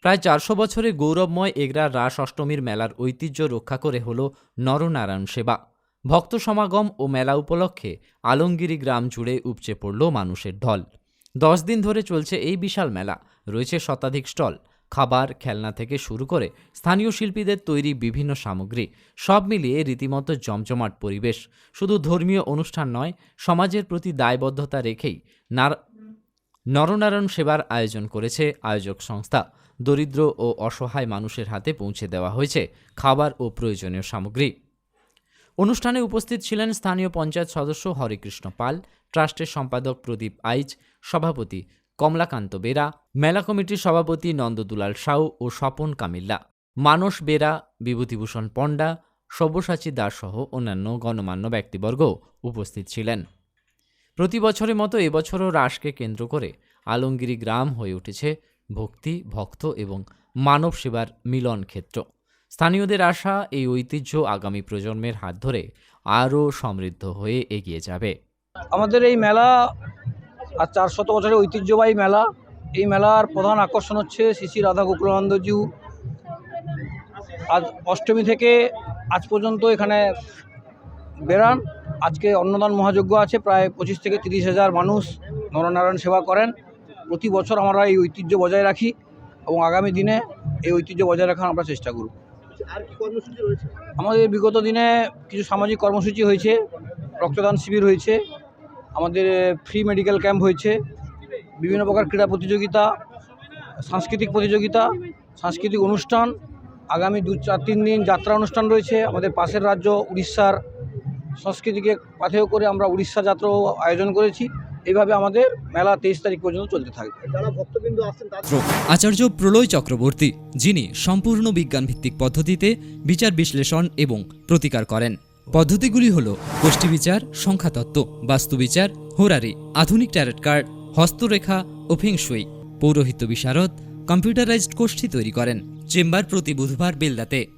প্রায় চারশো বছরে গৌরবময় এগরার রাস অষ্টমীর মেলার ঐতিহ্য রক্ষা করে হল নরনারায়ণ সেবা। ভক্ত সমাগম ও মেলা উপলক্ষে আলমগিরি গ্রাম জুড়ে উপচে পড়ল মানুষের ঢল। দশ দিন ধরে চলছে এই বিশাল মেলা। রয়েছে শতাধিক স্টল, খাবার, খেলনা থেকে শুরু করে স্থানীয় শিল্পীদের তৈরি বিভিন্ন সামগ্রী, সব মিলিয়ে রীতিমতো জমজমাট পরিবেশ। শুধু ধর্মীয় অনুষ্ঠান নয়, সমাজের প্রতি দায়বদ্ধতা রেখেই নার নরনারায়ণ সেবার আয়োজন করেছে আয়োজক সংস্থা। দরিদ্র ও অসহায় মানুষের হাতে পৌঁছে দেওয়া হয়েছে খাবার ও প্রয়োজনীয় সামগ্রী। অনুষ্ঠানে উপস্থিত ছিলেন স্থানীয় পঞ্চায়েত সদস্য হরেকৃষ্ণ পাল, ট্রাস্টের সম্পাদক প্রদীপ আইচ, সভাপতি কমলাকান্ত বেরা, মেলা কমিটির সভাপতি নন্দদুলাল সাউ ও স্বপন কামিল্লা, মানস বেরা, বিভূতিভূষণ পণ্ডা, সব্যসাচী দাস সহ অন্যান্য গণমান্য ব্যক্তিবর্গ উপস্থিত ছিলেন। প্রতি বছরের মতো এবছরও রাসকে কেন্দ্র করে আলমগিরি গ্রাম হয়ে উঠেছে ভক্তি, ভক্ত এবং মানব সেবার মিলন ক্ষেত্র। স্থানীয়দের আশা এই ঐতিহ্য আগামী প্রজন্মের হাত ধরে আরও সমৃদ্ধ হয়ে এগিয়ে যাবে। আমাদের এই মেলা আর চারশত বছরের ঐতিহ্যবাহী মেলা, এই মেলার প্রধান আকর্ষণ হচ্ছে শ্রী রাধা গোকুলানন্দজিউ। আজ অষ্টমী থেকে আজ পর্যন্ত এখানে বেরান আজকে অন্নদান মহাযজ্ঞ আছে, প্রায় পঁচিশ থেকে তিরিশ হাজার মানুষ নরনারায়ণ সেবা করেন। প্রতি বছর আমরা এই ঐতিহ্য বজায় রাখি এবং আগামী দিনে এই ঐতিহ্য বজায় রাখার আমরা চেষ্টা করব। আমাদের বিগত দিনে কিছু সামাজিক কর্মসূচি হয়েছে রক্তদান শিবির হয়েছে আমাদের ফ্রি মেডিকেল ক্যাম্প হয়েছে বিভিন্ন প্রকার ক্রীড়া প্রতিযোগিতা সাংস্কৃতিক প্রতিযোগিতা সাংস্কৃতিক অনুষ্ঠান আগামী দু চার তিন দিন যাত্রা অনুষ্ঠান রয়েছে আমাদের পাশের রাজ্য উড়িষ্যার সংস্কৃতিকে পাথেয় করে আমরা উড়িষ্যা যাত্রাও আয়োজন করেছি। এইভাবে আমাদের মেলা তেইশ তারিখ পর্যন্ত চলতে থাকবে। আচার্য প্রলয় চক্রবর্তী যিনি সম্পূর্ণ বিজ্ঞানভিত্তিক পদ্ধতিতে বিচার বিশ্লেষণ এবং প্রতিকার করেন। পদ্ধতিগুলি হল গোষ্ঠী বিচার সংখ্যাতত্ত্ব বাস্তুবিচার হোরারি আধুনিক ট্যারেট কার্ড হস্তরেখা ও ফেংশুই পৌরোহিত্য বিশারদ কম্পিউটারাইজড গোষ্ঠী তৈরি করেন। চেম্বার প্রতি বুধবার বেলদাতে।